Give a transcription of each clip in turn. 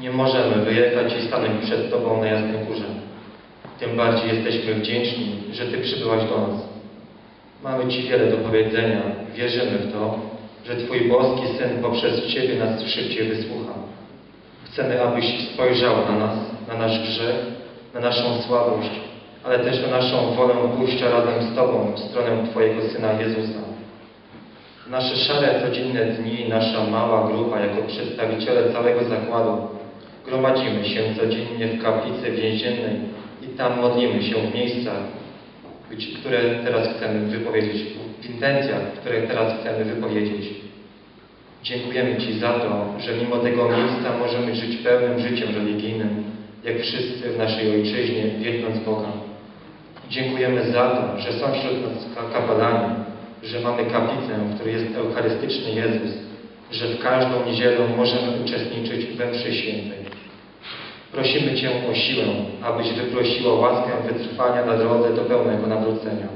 nie możemy wyjechać i stanąć przed Tobą na Jasnej Górze. Tym bardziej jesteśmy wdzięczni, że Ty przybyłaś do nas. Mamy Ci wiele do powiedzenia, wierzymy w to, że Twój boski Syn poprzez Ciebie nas szybciej wysłucha. Chcemy, abyś spojrzał na nas, na nasz grzech, na naszą słabość, ale też na naszą wolę pójścia razem z Tobą w stronę Twojego Syna Jezusa. Nasze szare, codzienne dni, nasza mała grupa jako przedstawiciele całego zakładu gromadzimy się codziennie w kaplicy więziennej i tam modlimy się w miejscach, które teraz chcemy wypowiedzieć, w intencjach, które teraz chcemy wypowiedzieć. Dziękujemy Ci za to, że mimo tego miejsca możemy żyć pełnym życiem religijnym, jak wszyscy w naszej ojczyźnie, wielbiąc Boga. Dziękujemy za to, że są wśród nas ka- kapelani, że mamy kaplicę, w której jest Eucharystyczny Jezus, że w każdą niedzielę możemy uczestniczyć we mszy świętej. Prosimy Cię o siłę, abyś wyprosiła łaskę wytrwania na drodze do pełnego nawrócenia.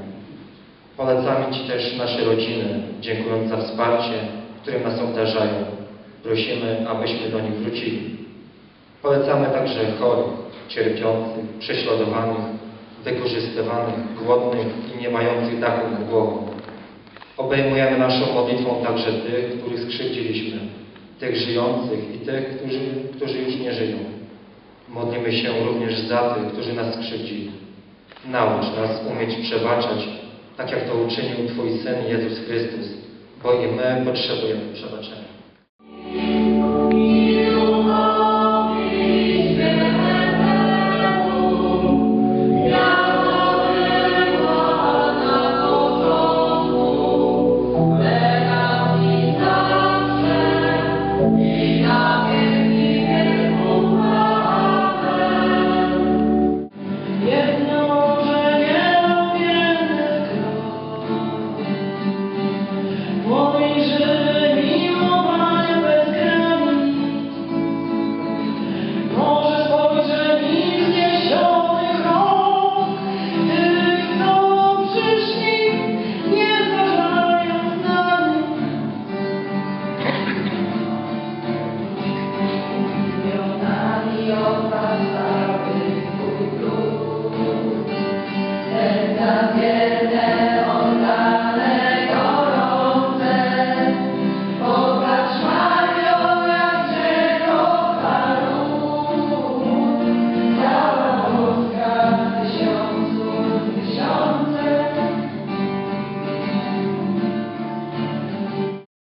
Polecamy Ci też nasze rodziny, dziękując za wsparcie, którym nas obdarzają. Prosimy, abyśmy do nich wrócili. Polecamy także chorych, cierpiących, prześladowanych, wykorzystywanych, głodnych i nie mających dachu nad głową. Obejmujemy naszą modlitwą także tych, których skrzywdziliśmy, tych żyjących i tych, którzy, którzy już nie żyją. Modlimy się również za tych, którzy nas skrzywdzili. Naucz nas umieć przebaczać, tak jak to uczynił Twój Syn Jezus Chrystus, bo i my potrzebujemy przebaczenia.